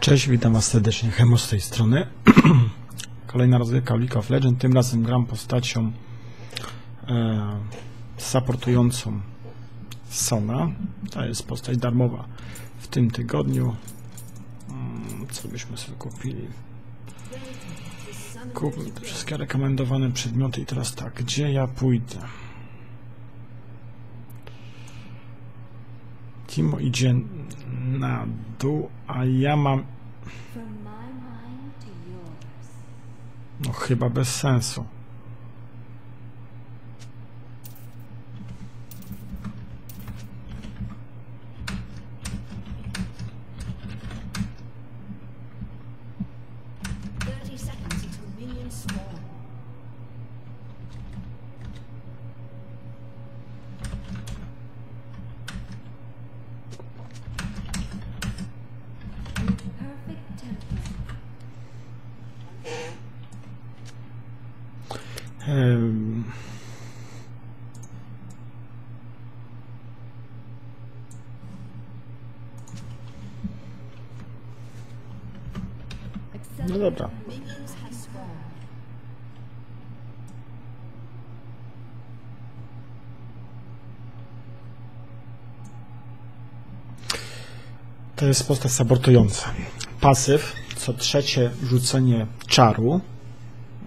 Cześć, witam Was serdecznie, Hemo z tej strony. Kolejna rozgrywka League of Legends, tym razem gram postacią e, supportującą Sona. To jest postać darmowa w tym tygodniu. Mm, Co byśmy sobie kupili? Kupmy te wszystkie rekomendowane przedmioty i teraz tak, gdzie ja pójdę? Timo idzie na dół, a ja mam. No chyba bez sensu. No dobra. To jest postać sabotująca. Pasyw, co trzecie rzucenie czaru,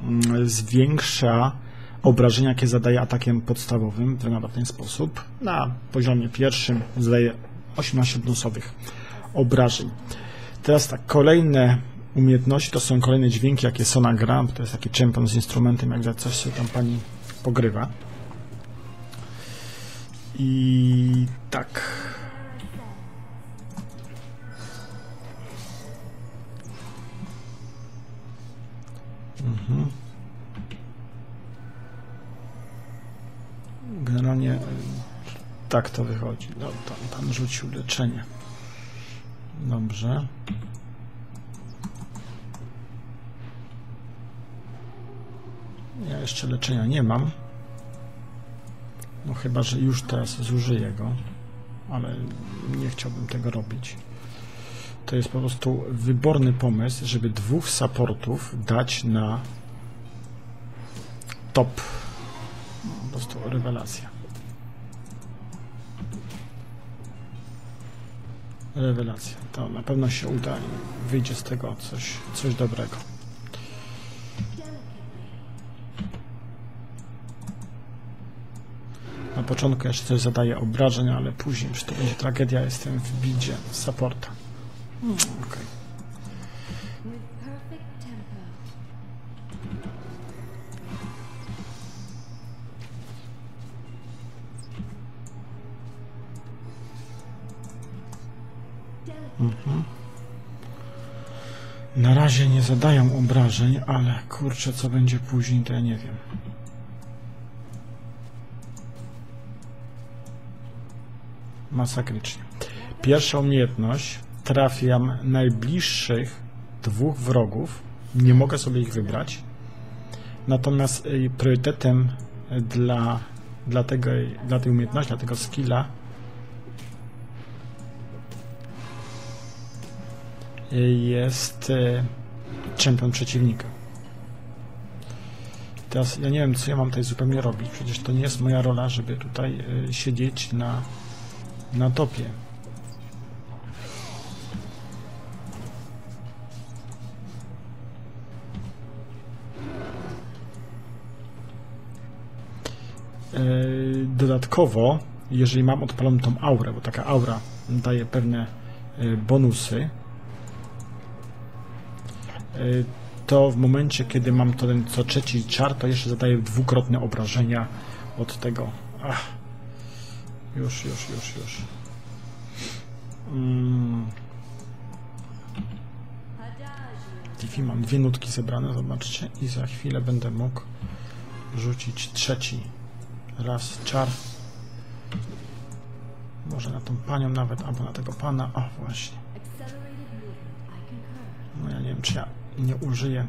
mm, zwiększa obrażenia, jakie zadaje atakiem podstawowym, wygląda w ten sposób. Na poziomie pierwszym zadaje 18 plusowych obrażeń. Teraz tak, kolejne umiejętności to są kolejne dźwięki, jakie Sona. To jest taki champion z instrumentem, jak za coś sobie tam pani pogrywa. I tak. Generalnie y, tak to wychodzi. No, tam rzucił leczenie. Dobrze. Jeszcze leczenia nie mam. No chyba, że już teraz zużyję go. Ale nie chciałbym tego robić. To jest po prostu wyborny pomysł, żeby dwóch supportów dać na top. Po prostu rewelacja. Rewelacja. To na pewno się uda i wyjdzie z tego coś, coś dobrego. Na początku jeszcze coś zadaje obrażeń, ale później już to będzie tragedia. Jestem w bidzie supporta. With perfect tempo. Delicate. Na razie nie zadają obrażeń, ale kurczę, co będzie później, to ja nie wiem. Masakrycznie. Pierwsza umiejętność. Trafiam najbliższych dwóch wrogów. Nie mogę sobie ich wybrać. Natomiast y, priorytetem dla, dla, tego, dla tej umiejętności, dla tego skilla jest e, czempion przeciwnika. Teraz ja nie wiem, co ja mam tutaj zupełnie robić. Przecież to nie jest moja rola, żeby tutaj siedzieć na, na topie. E, Dodatkowo, jeżeli mam odpaloną tą aurę, bo taka aura daje pewne e, bonusy, Y, to w momencie, kiedy mam ten co trzeci czar, to jeszcze zadaję dwukrotne obrażenia od tego. Ach. Już, już, już, już. Mm. Tifi mam dwie nutki zebrane, zobaczcie, i za chwilę będę mógł rzucić trzeci raz czar. Może na tą panią nawet, albo na tego pana. O, właśnie. No ja nie wiem, czy ja nie użyję.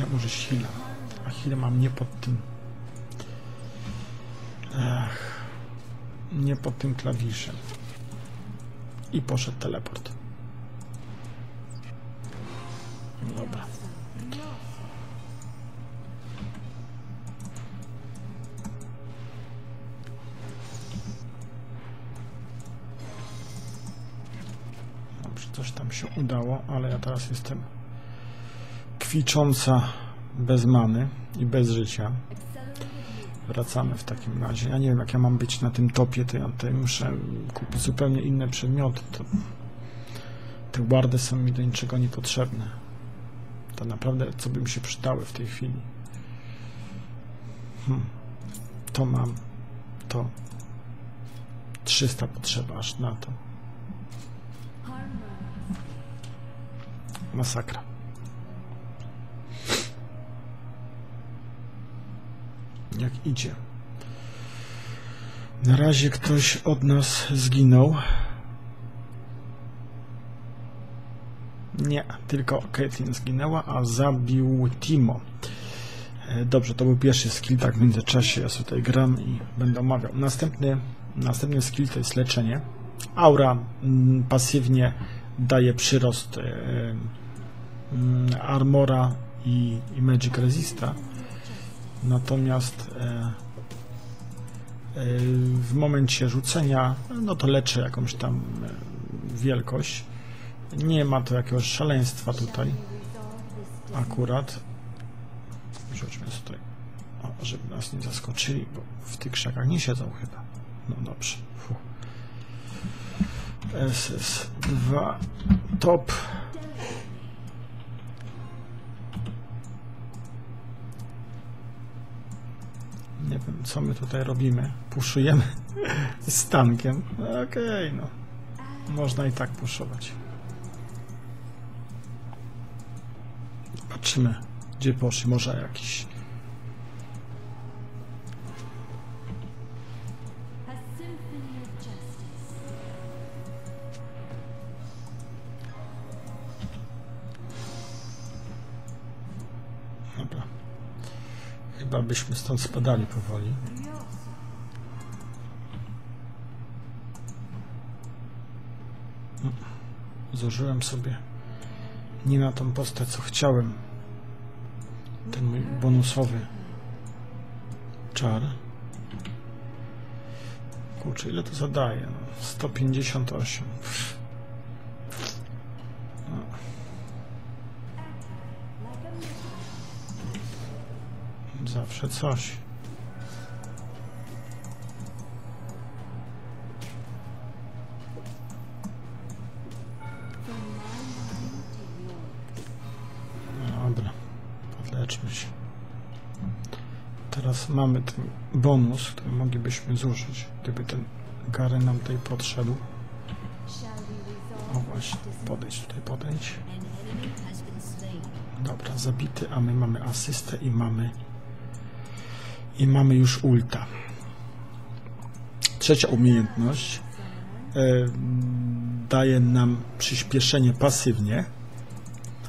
Chciałem użyć heal'a, a heal'a mam nie pod tym. Ech, nie pod tym klawiszem. I poszedł teleport. Dobra. Dobrze, coś tam się udało, ale ja teraz jestem kwicząca bez many i bez życia. Wracamy w takim razie. Ja nie wiem, jak ja mam być na tym topie, to ja tutaj muszę kupić zupełnie inne przedmioty. To... Te wardy są mi do niczego niepotrzebne. To naprawdę, co by mi się przydały w tej chwili. Hmm. To mam. To. 300 potrzeba aż na to. Masakra. Jak idzie. Na razie ktoś od nas zginął. Nie, tylko Caitlyn zginęła, a zabił Timo. E, Dobrze, to był pierwszy skill, tak w międzyczasie ja sobie tutaj gram i będę omawiał. Następny, następny skill to jest leczenie. Aura mm, pasywnie daje przyrost e, mm, armora i, i magic resista. Natomiast e, e, w momencie rzucenia, no to leczy jakąś tam e, wielkość. Nie ma to jakiegoś szaleństwa tutaj. Akurat. Rzućmy tutaj. O, żeby nas nie zaskoczyli, bo w tych krzakach nie siedzą chyba. No dobrze. Fu. SS2 top. Nie wiem, co my tutaj robimy. Puszujemy z tankiem. No Okej, no. Można i tak puszować. Zobaczymy, gdzie poszli. Może jakiś... Chyba byśmy stąd spadali powoli. No, Zużyłem sobie nie na tą postać, co chciałem. Ten mój bonusowy czar. Kurczę, ile to zadaje? No, 158. Pff. No. Zawsze coś. Dobra, podleczmy się. Teraz mamy ten bonus, który moglibyśmy zużyć, gdyby ten Gary nam tutaj podszedł. O właśnie, podejdź tutaj, podejdź. Dobra, zabity, a my mamy asystę i mamy i mamy już ulta. Trzecia umiejętność e, daje nam przyspieszenie pasywnie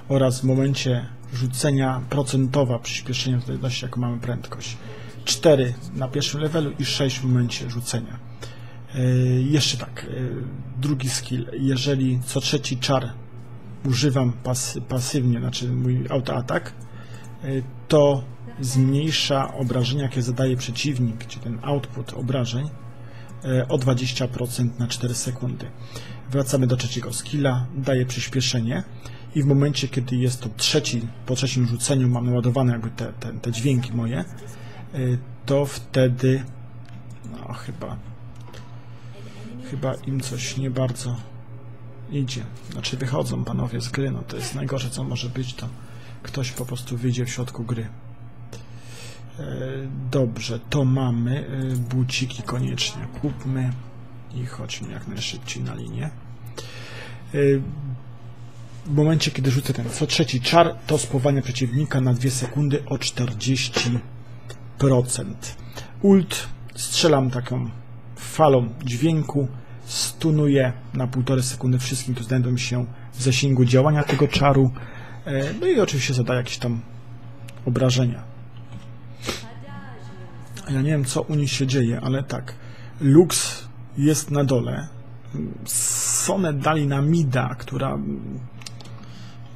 oraz w momencie rzucenia procentowa przyspieszenia w zależności jaką mamy prędkość. 4 na pierwszym levelu i 6 w momencie rzucenia. E, jeszcze tak, e, drugi skill. Jeżeli co trzeci czar używam pas, pasywnie, znaczy mój autoatak, to zmniejsza obrażenia, jakie zadaje przeciwnik, czy ten output obrażeń y, o 20% na 4 sekundy. Wracamy do trzeciego skilla, daje przyspieszenie i w momencie, kiedy jest to trzeci, po trzecim rzuceniu mam naładowane jakby te, te, te dźwięki moje, y, to wtedy no chyba chyba im coś nie bardzo idzie. Znaczy wychodzą panowie z gry, no to jest najgorsze co może być, to ktoś po prostu wyjdzie w środku gry. E, dobrze, to mamy. E, buciki koniecznie kupmy i chodźmy jak najszybciej na linię. E, w momencie, kiedy rzucę ten co trzeci czar, to spowalnia przeciwnika na 2 sekundy o 40%. Ult strzelam taką falą dźwięku, stunuję na 1,5 sekundy wszystkim, którzy znajdą się w zasięgu działania tego czaru. No i oczywiście zadaję jakieś tam obrażenia. Ja nie wiem, co u nich się dzieje, ale tak. Lux jest na dole. Sonę dali na Mida, która...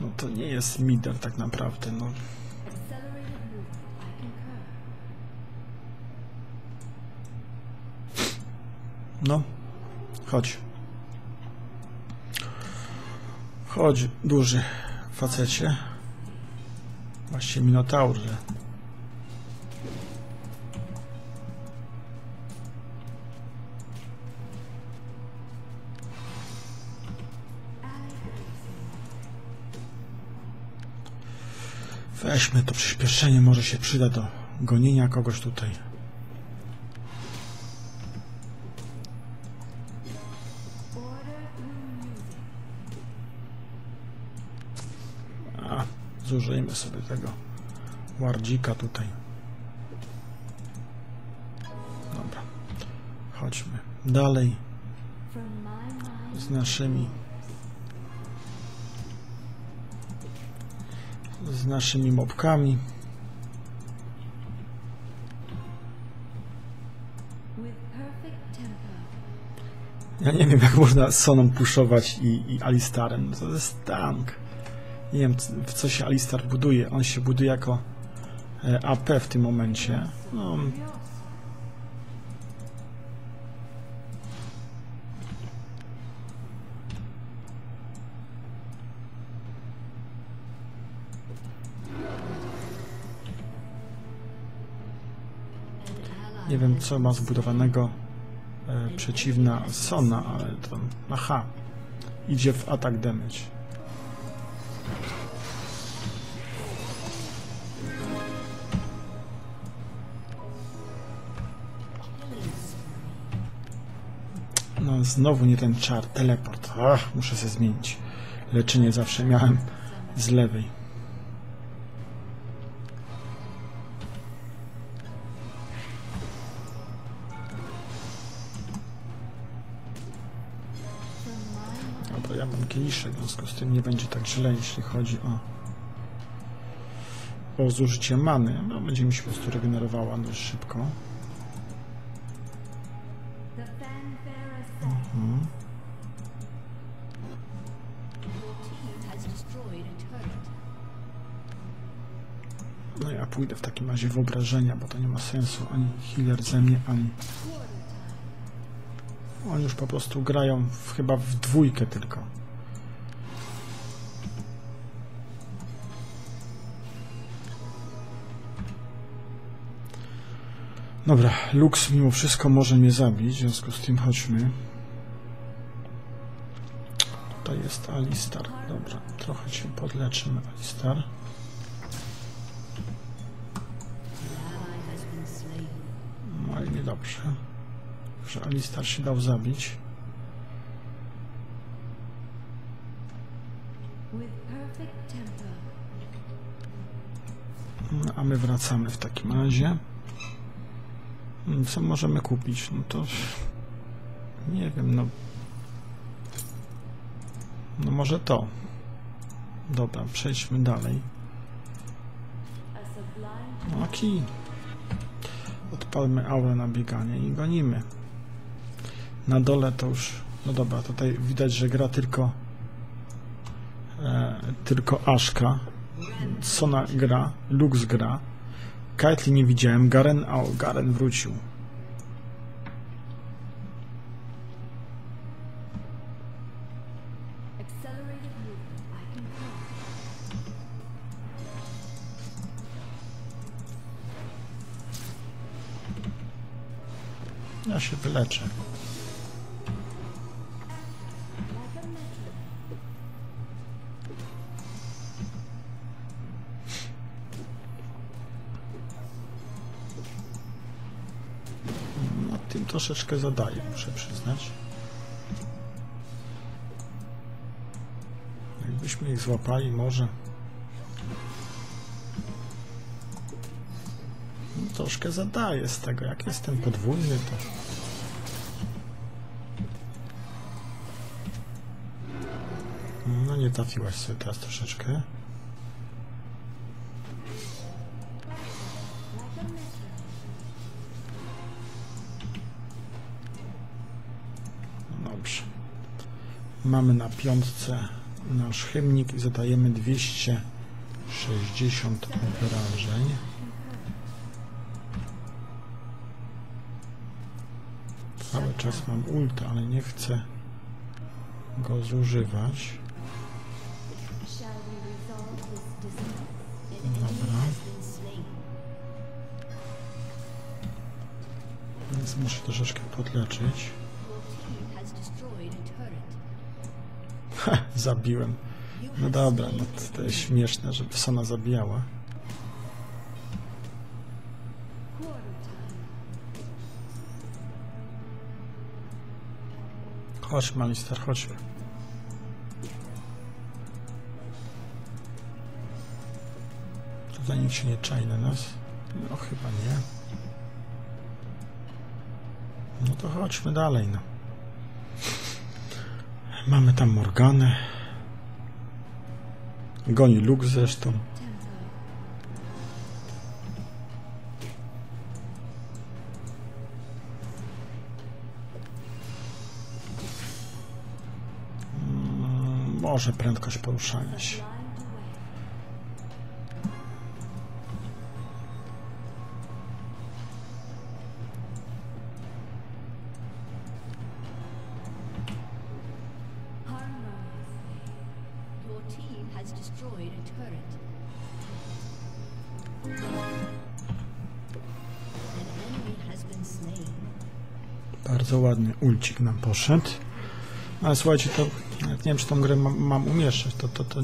No to nie jest Mider tak naprawdę. No, no. chodź. Chodź, duży facecie. Właściwie Minotaurze. Weźmy to przyspieszenie, może się przyda do gonienia kogoś tutaj. A, zużyjmy sobie tego wardzika tutaj. Dobra. Chodźmy dalej z naszymi z naszymi mopkami. Ja nie wiem, jak można Soną puszować i, i Alistarem. To jest tank. Nie wiem, w co się Alistar buduje. On się buduje jako e, AP w tym momencie. No, nie wiem, co ma zbudowanego e, przeciwna Sona, ale to aha. Idzie w atak damage. No, znowu nie ten czar, teleport. Ach, muszę się zmienić. Leczenie zawsze miałem z lewej. Kieliszek, w związku z tym nie będzie tak źle, jeśli chodzi o, o zużycie many. No, będzie mi się po prostu regenerowała dość szybko. Mhm. No ja pójdę w takim razie w obrażenia, bo to nie ma sensu. Ani healer ze mnie, ani... Oni już po prostu grają w, chyba w dwójkę tylko. Dobra, Lux mimo wszystko może mnie zabić, w związku z tym chodźmy. Tutaj jest Alistar. Dobra, trochę się podleczymy, Alistar. No i niedobrze, że Alistar się dał zabić. No, a my wracamy w takim razie. Mm, Co możemy kupić? No to nie wiem, no. No może to. Dobra, przejdźmy dalej. Sublime No. Odpalmy aurę na bieganie i gonimy. Na dole to już... No dobra, tutaj widać, że gra tylko... E, tylko Aszka. Sona gra, Lux gra. Kaitli nie widziałem, Garen, o, Garen wrócił. Ja się wyleczę. Troszeczkę zadaję, muszę przyznać. Jakbyśmy ich złapali, może. No, troszkę zadaję z tego. Jak jest ten podwójny, to. No, nie trafiłaś sobie teraz troszeczkę. Mamy na piątce nasz hymnik i zadajemy 260 obrażeń. Cały czas mam ulta, ale nie chcę go zużywać. Dobra, więc muszę troszeczkę podleczyć. Zabiłem. No dobra, no to, to jest śmieszne, żeby Sona zabijała. Chodźmy, Alistair, chodźmy. Tutaj nikt się nie czai na nas. No chyba nie. No to chodźmy dalej, no. Mamy tam Morganę. Goni Luke zresztą. Mm, Może prędkość poruszania się. Destroyed a turret. An enemy has been slain. Bardzo ładnie ulcik nam poszedł. Ale słuchajcie, to nie wiem, czy tą grę mam, mam umieszczać. To, to, to,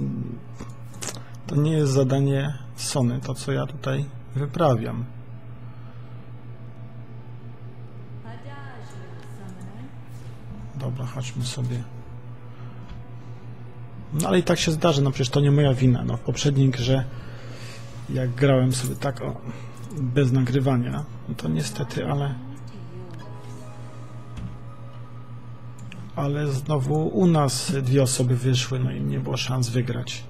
to nie jest zadanie Sony, to co ja tutaj wyprawiam. Dobra, chodźmy sobie. No ale i tak się zdarzy, no przecież to nie moja wina. No w poprzedniej grze, jak grałem sobie tak o, bez nagrywania, no to niestety, ale ale znowu u nas dwie osoby wyszły, no i nie było szans wygrać.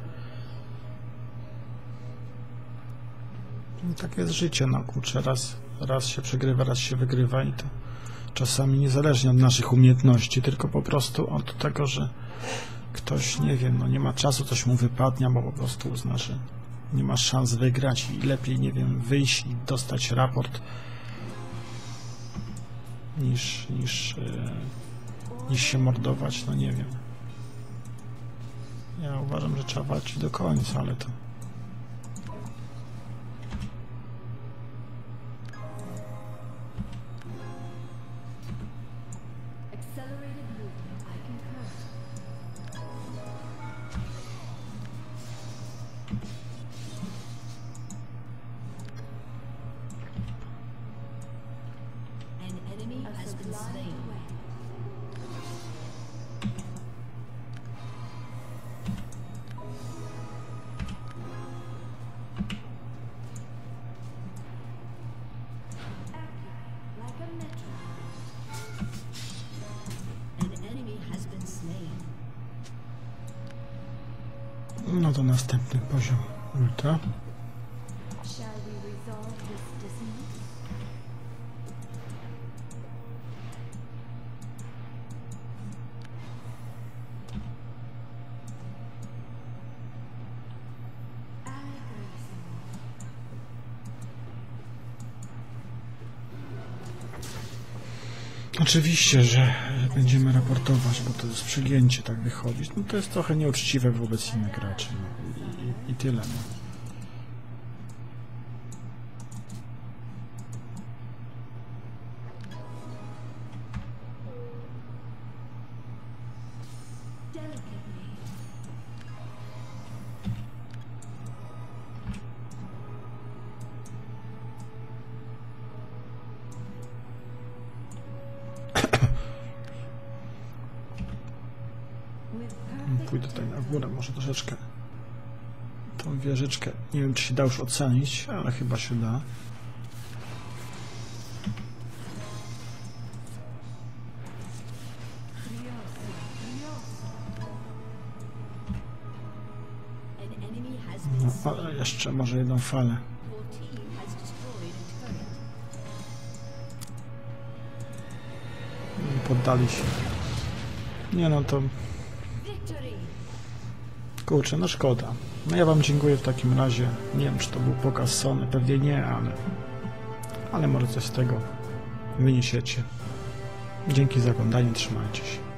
Tak jest życie, no kurczę, raz, raz się przegrywa, raz się wygrywa i to czasami niezależnie od naszych umiejętności, tylko po prostu od tego, że ktoś, nie wiem, no nie ma czasu, coś mu wypadnie, bo po prostu uzna, że nie ma szans wygrać i lepiej, nie wiem, wyjść i dostać raport niż, niż, e, niż się mordować, no nie wiem. Ja uważam, że trzeba walczyć do końca, ale to no to następny poziom Grayson. Oczywiście, że będziemy raportować, bo to jest przygięcie tak wychodzić. No to jest trochę nieuczciwe wobec innych graczy. No. I, i, I tyle. No. Nie wiem, czy się da już ocenić, ale chyba się da. No, jeszcze może jedną falę. Poddali się. Nie no, to Kurczę, no szkoda. No ja wam dziękuję w takim razie. Nie wiem, czy to był pokaz Sony, pewnie nie, ale... Ale może coś z tego wyniesiecie. Dzięki za oglądanie, trzymajcie się.